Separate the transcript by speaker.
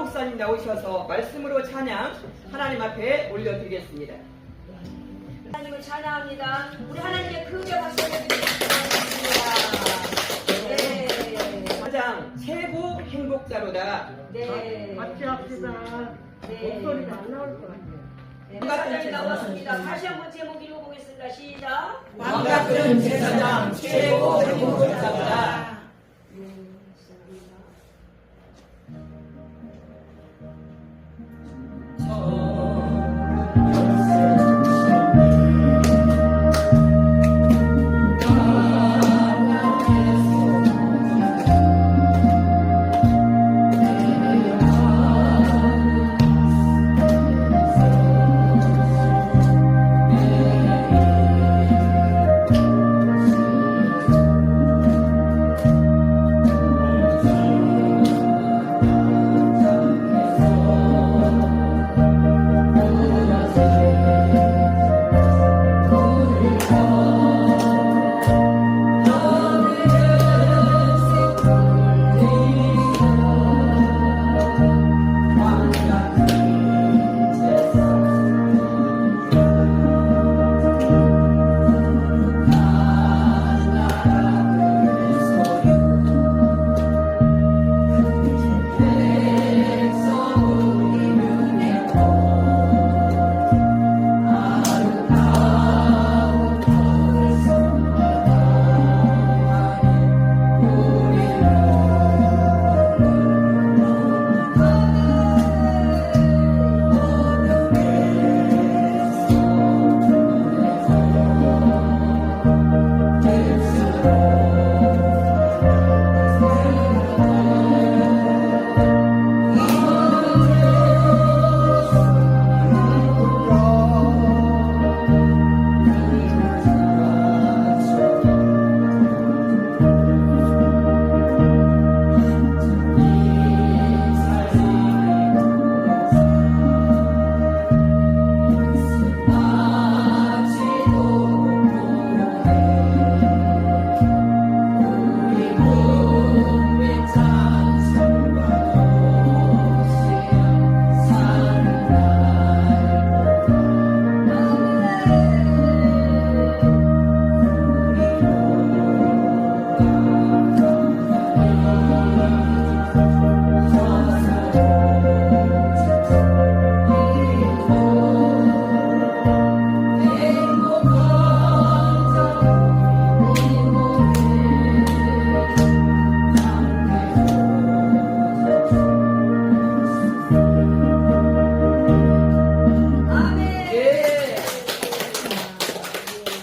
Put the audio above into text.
Speaker 1: 목사님 나오셔서 말씀으로 찬양 하나님 앞에 올려드리겠습니다.
Speaker 2: 하나님을 찬양합니다. 우리 하나님의 크게 박수 드리겠습니다. 네.
Speaker 1: 가장 최고 행복자로다.
Speaker 2: 네. 네.
Speaker 3: 같이 합시다.
Speaker 2: 네.
Speaker 3: 목소리가 안 나올 것 같아요.
Speaker 2: 네. 그 찬양이 나왔습니다. 다시 한번 제목 읽어보겠습니다. 시작.
Speaker 1: 왕 같은 제사장 최고 행복자